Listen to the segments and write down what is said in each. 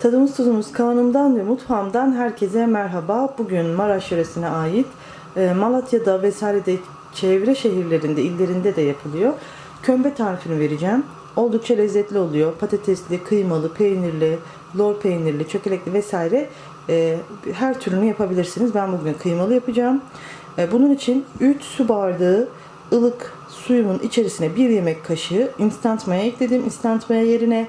Tadımız tuzumuz kanalımdan ve mutfağımdan herkese merhaba. Bugün Maraş yöresine ait e, Malatya'da vesairede çevre şehirlerinde, illerinde de yapılıyor. Kömbe tarifini vereceğim. Oldukça lezzetli oluyor. Patatesli, kıymalı, peynirli, lor peynirli, çökelekli vesaire e, her türünü yapabilirsiniz. Ben bugün kıymalı yapacağım. E, bunun için 3 su bardağı ılık suyumun içerisine 1 yemek kaşığı instant maya ekledim. Instant maya yerine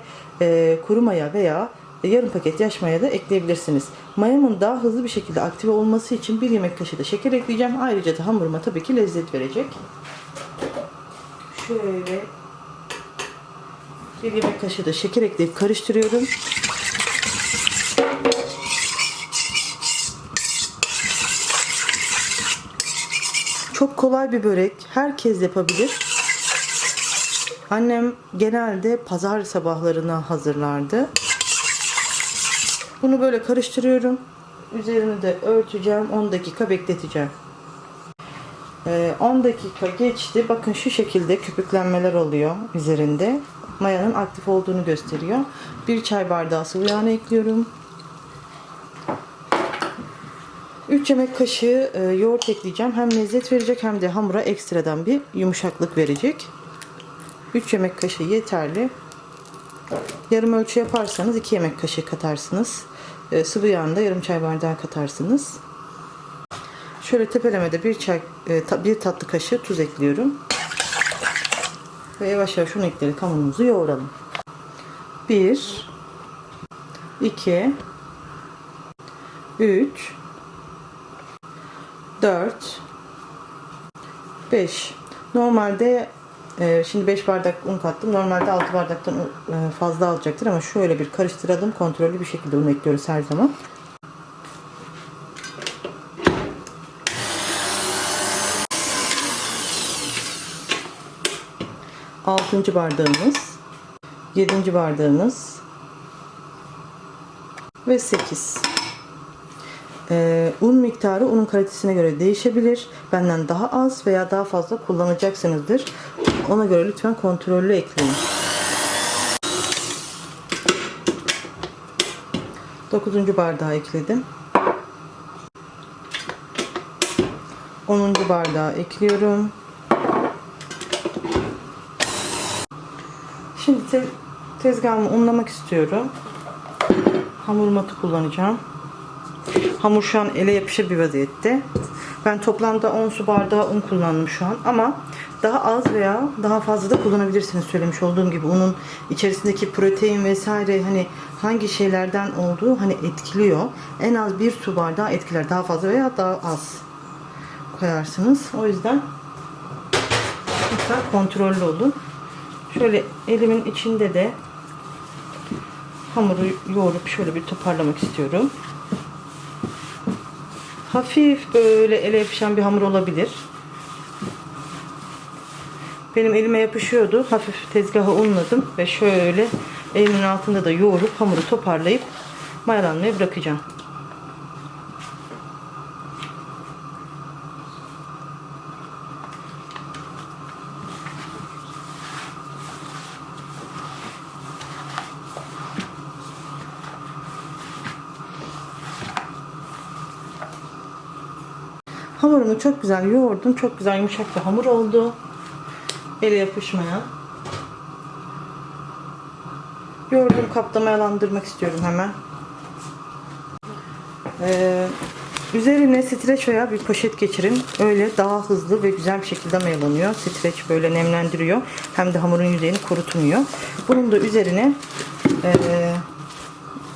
kuru maya veya yarım paket yaş maya da ekleyebilirsiniz. Mayamın daha hızlı bir şekilde aktive olması için 1 yemek kaşığı da şeker ekleyeceğim. Ayrıca da hamuruma tabii ki lezzet verecek. Şöyle bir yemek kaşığı da şeker ekleyip karıştırıyorum. Çok kolay bir börek. Herkes yapabilir. Annem genelde pazar sabahlarına hazırlardı. Bunu böyle karıştırıyorum. Üzerini de örteceğim. 10 dakika bekleteceğim. Ee, 10 dakika geçti. Bakın şu şekilde köpüklenmeler oluyor üzerinde. Mayanın aktif olduğunu gösteriyor. Bir çay bardağı sıvı yağını ekliyorum. 3 yemek kaşığı e, yoğurt ekleyeceğim. Hem lezzet verecek hem de hamura ekstradan bir yumuşaklık verecek. 3 yemek kaşığı yeterli. Yarım ölçü yaparsanız 2 yemek kaşığı katarsınız. E, sıvı yağını da yarım çay bardağı katarsınız. Şöyle tepelemede bir çay e, bir tatlı kaşığı tuz ekliyorum. Ve yavaş yavaş şunu ekleyerek hamurumuzu yoğuralım. 1 2 3 4 5 Normalde şimdi 5 bardak un kattım. Normalde 6 bardaktan e, fazla alacaktır ama şöyle bir karıştıralım. Kontrollü bir şekilde un ekliyoruz her zaman. Altıncı bardağımız, yedinci bardağımız ve 8. Ee, un miktarı unun kalitesine göre değişebilir. Benden daha az veya daha fazla kullanacaksınızdır. Ona göre lütfen kontrollü ekleyin. 9. bardağı ekledim. 10. bardağı ekliyorum. Şimdi te- tezgahımı unlamak istiyorum. Hamur matı kullanacağım. Hamur şu an ele yapışır bir vaziyette. Ben toplamda 10 su bardağı un kullandım şu an ama daha az veya daha fazla da kullanabilirsiniz söylemiş olduğum gibi unun içerisindeki protein vesaire hani hangi şeylerden olduğu hani etkiliyor. En az bir su bardağı etkiler. Daha fazla veya daha az koyarsınız. O yüzden lütfen kontrollü olun. Şöyle elimin içinde de hamuru yoğurup şöyle bir toparlamak istiyorum. Hafif böyle ele yapışan bir hamur olabilir. Benim elime yapışıyordu. Hafif tezgahı unladım ve şöyle elimin altında da yoğurup hamuru toparlayıp mayalanmaya bırakacağım. Hamurumu çok güzel yoğurdum. Çok güzel yumuşak bir hamur oldu. Ele yapışmayan. Yoğurduğum kapta mayalandırmak istiyorum hemen. Ee, üzerine streç veya bir poşet geçirin. Öyle daha hızlı ve güzel bir şekilde mayalanıyor. Streç böyle nemlendiriyor. Hem de hamurun yüzeyini kurutmuyor. Bunun da üzerine ee,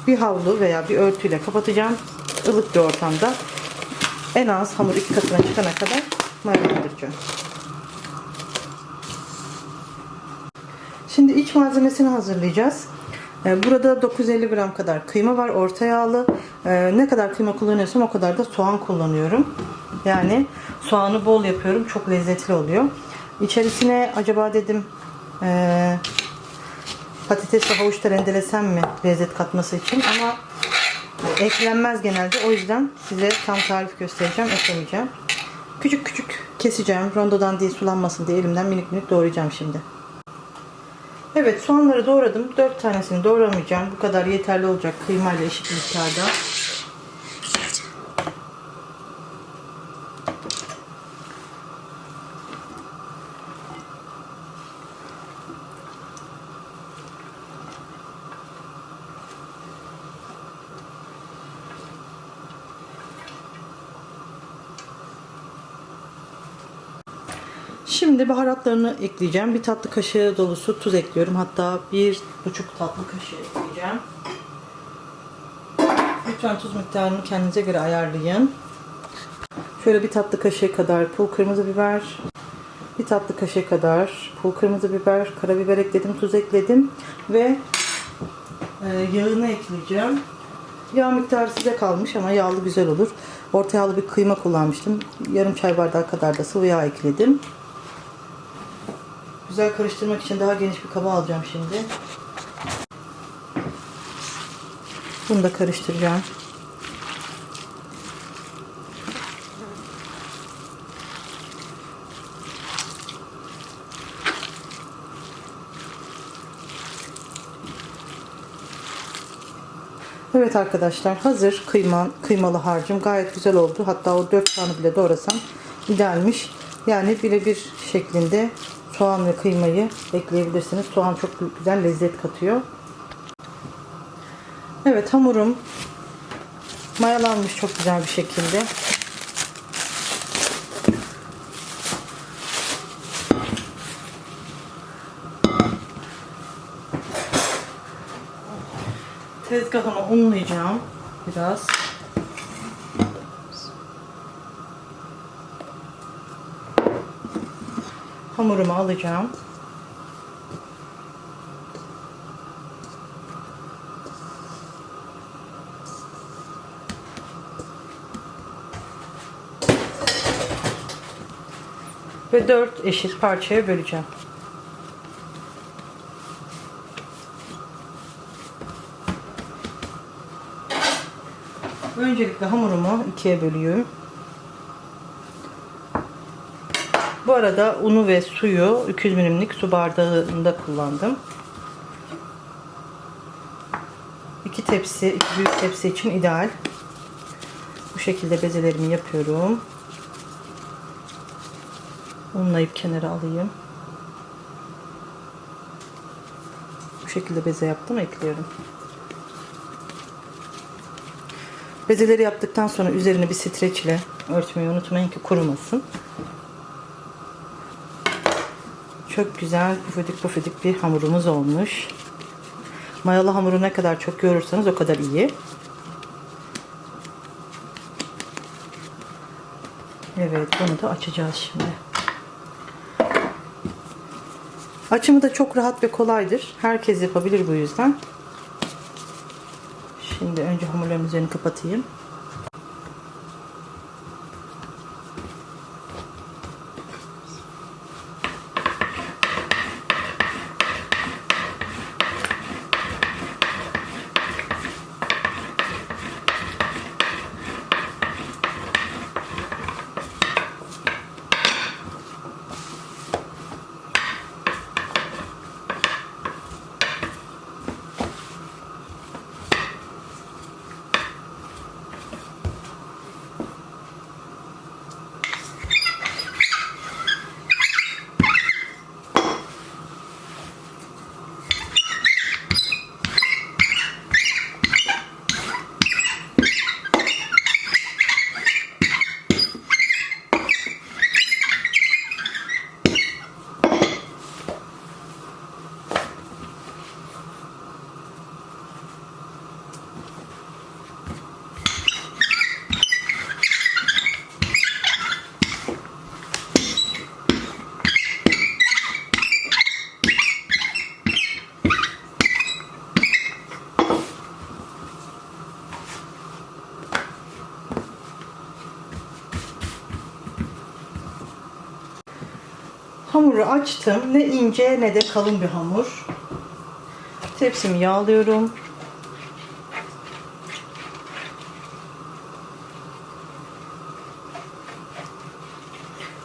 bir havlu veya bir örtüyle kapatacağım. Ilık bir ortamda. En az hamur iki katına çıkana kadar mayalandıracağım. Şimdi iç malzemesini hazırlayacağız. Ee, Burada 950 gram kadar kıyma var. Orta yağlı. Ee, Ne kadar kıyma kullanıyorsam o kadar da soğan kullanıyorum. Yani soğanı bol yapıyorum. Çok lezzetli oluyor. İçerisine acaba dedim ee, patates ve havuç da rendelesem mi lezzet katması için ama eklenmez genelde. O yüzden size tam tarif göstereceğim. Eklemeyeceğim. Küçük küçük keseceğim. Rondodan değil sulanmasın diye elimden minik minik doğrayacağım şimdi. Evet soğanları doğradım. 4 tanesini doğramayacağım. Bu kadar yeterli olacak kıymayla eşit miktarda. Şimdi baharatlarını ekleyeceğim. Bir tatlı kaşığı dolusu tuz ekliyorum. Hatta bir buçuk tatlı kaşığı ekleyeceğim. Lütfen tuz miktarını kendinize göre ayarlayın. Şöyle bir tatlı kaşığı kadar pul kırmızı biber, bir tatlı kaşığı kadar pul kırmızı biber, karabiber ekledim, tuz ekledim ve e, yağını ekleyeceğim. Yağ miktarı size kalmış ama yağlı güzel olur. Orta yağlı bir kıyma kullanmıştım. Yarım çay bardağı kadar da sıvı yağ ekledim. Güzel karıştırmak için daha geniş bir kaba alacağım şimdi. Bunu da karıştıracağım. Evet arkadaşlar hazır kıyma, kıymalı harcım gayet güzel oldu. Hatta o 4 tane bile doğrasam idealmiş. Yani birebir şeklinde soğan ve kıymayı ekleyebilirsiniz. Soğan çok güzel lezzet katıyor. Evet hamurum mayalanmış çok güzel bir şekilde. Tezgahımı unlayacağım biraz. Hamurumu alacağım. Ve dört eşit parçaya böleceğim. Öncelikle hamurumu ikiye bölüyorum. Bu arada unu ve suyu 200 milimlik su bardağında kullandım. İki tepsi, iki büyük tepsi için ideal. Bu şekilde bezelerimi yapıyorum. Unlayıp kenara alayım. Bu şekilde beze yaptım, ekliyorum. Bezeleri yaptıktan sonra üzerine bir streç ile örtmeyi unutmayın ki kurumasın. Çok güzel pufidik pufidik bir hamurumuz olmuş. Mayalı hamuru ne kadar çok yoğurursanız o kadar iyi. Evet bunu da açacağız şimdi. Açımı da çok rahat ve kolaydır. Herkes yapabilir bu yüzden. Şimdi önce hamurların üzerini kapatayım. Hamuru açtım. Ne ince ne de kalın bir hamur. Tepsimi yağlıyorum.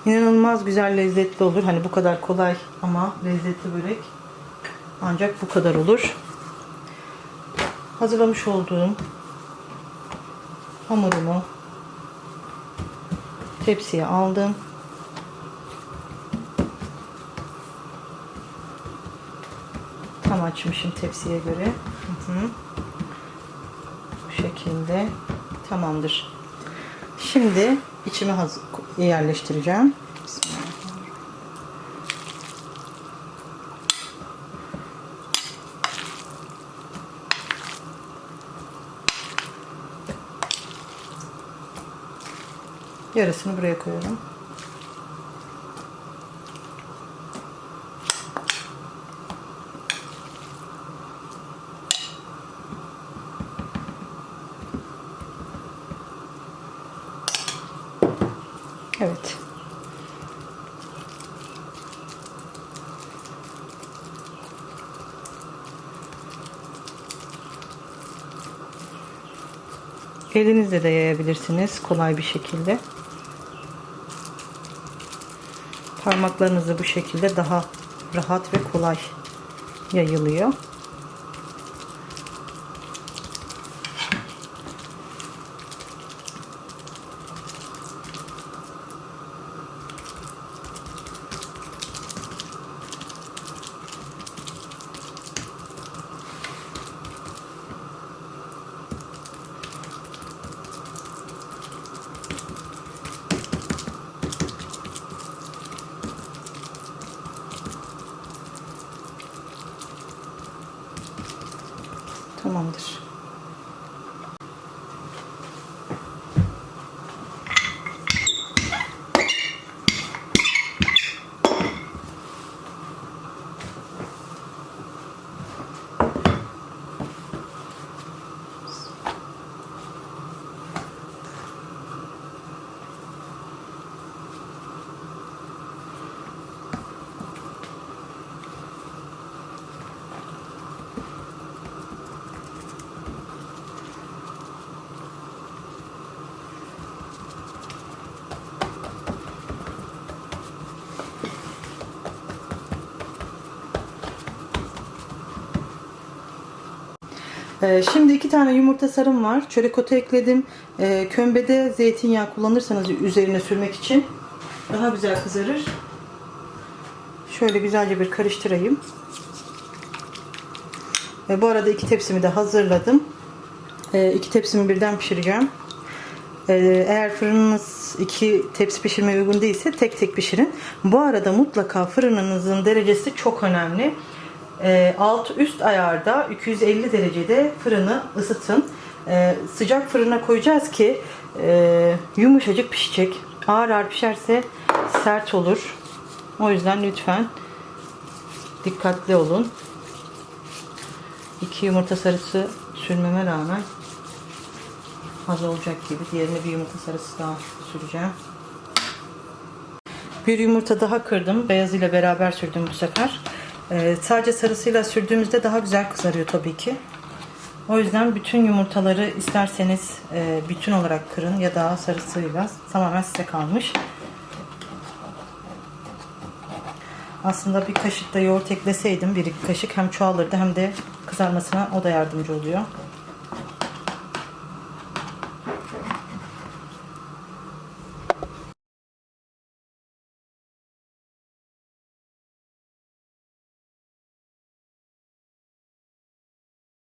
İnanılmaz güzel lezzetli olur. Hani bu kadar kolay ama lezzetli börek. Ancak bu kadar olur. Hazırlamış olduğum hamurumu tepsiye aldım. Açmışım tepsiye göre. Hı hı. Bu şekilde tamamdır. Şimdi içime hazır yerleştireceğim. Yarısını buraya koyuyorum. Evet. Elinizle de yayabilirsiniz kolay bir şekilde. Parmaklarınızı bu şekilde daha rahat ve kolay yayılıyor. Tamamdır. Ee, şimdi iki tane yumurta sarım var. Çörek otu ekledim. Ee, kömbede zeytinyağı kullanırsanız üzerine sürmek için daha güzel kızarır. Şöyle güzelce bir karıştırayım. Ve bu arada iki tepsimi de hazırladım. Ee, iki tepsimi birden pişireceğim. Ee, eğer fırınınız iki tepsi pişirmeye uygun değilse tek tek pişirin. Bu arada mutlaka fırınınızın derecesi çok önemli. Ee, alt üst ayarda 250 derecede fırını ısıtın. Ee, sıcak fırına koyacağız ki e, yumuşacık pişecek. Ağır ağır pişerse sert olur. O yüzden lütfen dikkatli olun. İki yumurta sarısı sürmeme rağmen az olacak gibi. Diğerine bir yumurta sarısı daha süreceğim. Bir yumurta daha kırdım. Beyazıyla beraber sürdüm bu sefer. Ee, sadece sarısıyla sürdüğümüzde daha güzel kızarıyor tabii ki. O yüzden bütün yumurtaları isterseniz e, bütün olarak kırın ya da sarısıyla tamamen size kalmış. Aslında bir kaşık da yoğurt ekleseydim bir iki kaşık hem çoğalırdı hem de kızarmasına o da yardımcı oluyor.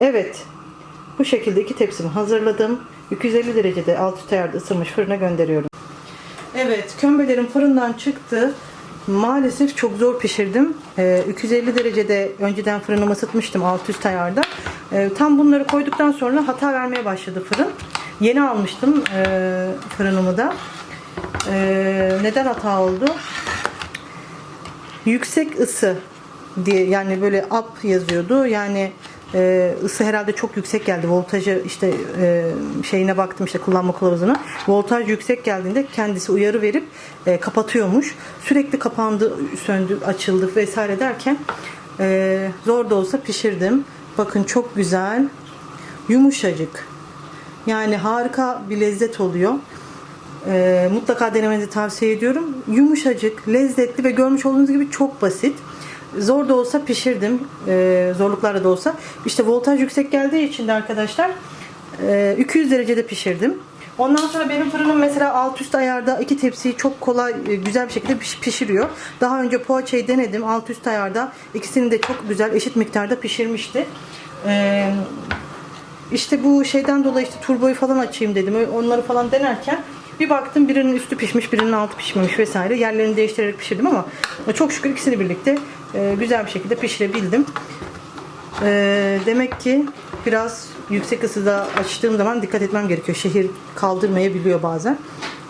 Evet. Bu şekilde iki tepsimi hazırladım. 250 derecede alt üst ayarda ısınmış fırına gönderiyorum. Evet, kömbelerim fırından çıktı. Maalesef çok zor pişirdim. Ee, 250 derecede önceden fırınımı ısıtmıştım alt üst ayarda. Ee, tam bunları koyduktan sonra hata vermeye başladı fırın. Yeni almıştım e, fırınımı da. Ee, neden hata oldu? Yüksek ısı diye yani böyle up yazıyordu. Yani e, ısı herhalde çok yüksek geldi. Voltajı işte e, şeyine baktım işte kullanma kılavuzuna. Voltaj yüksek geldiğinde kendisi uyarı verip e, kapatıyormuş. Sürekli kapandı, söndü, açıldı vesaire derken e, zor da olsa pişirdim. Bakın çok güzel. Yumuşacık. Yani harika bir lezzet oluyor. E, mutlaka denemenizi tavsiye ediyorum. Yumuşacık, lezzetli ve görmüş olduğunuz gibi çok basit. Zor da olsa pişirdim. Ee, zorluklarla da olsa. İşte voltaj yüksek geldiği için de arkadaşlar e, 200 derecede pişirdim. Ondan sonra benim fırınım mesela alt üst ayarda iki tepsiyi çok kolay e, güzel bir şekilde piş- pişiriyor. Daha önce poğaçayı denedim alt üst ayarda. ikisini de çok güzel eşit miktarda pişirmişti. Ee, işte bu şeyden dolayı işte turboyu falan açayım dedim. Onları falan denerken bir baktım birinin üstü pişmiş, birinin altı pişmemiş vesaire. Yerlerini değiştirerek pişirdim ama çok şükür ikisini birlikte e, güzel bir şekilde pişirebildim. E, demek ki biraz yüksek ısıda açtığım zaman dikkat etmem gerekiyor. Şehir kaldırmayabiliyor bazen.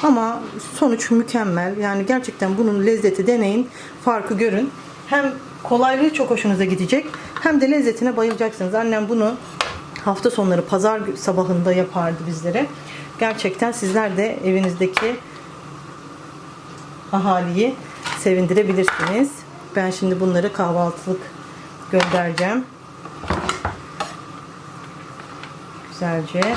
Ama sonuç mükemmel. Yani gerçekten bunun lezzeti deneyin, farkı görün. Hem kolaylığı çok hoşunuza gidecek hem de lezzetine bayılacaksınız. Annem bunu hafta sonları pazar sabahında yapardı bizlere. Gerçekten sizler de evinizdeki ahaliyi sevindirebilirsiniz. Ben şimdi bunları kahvaltılık göndereceğim. Güzelce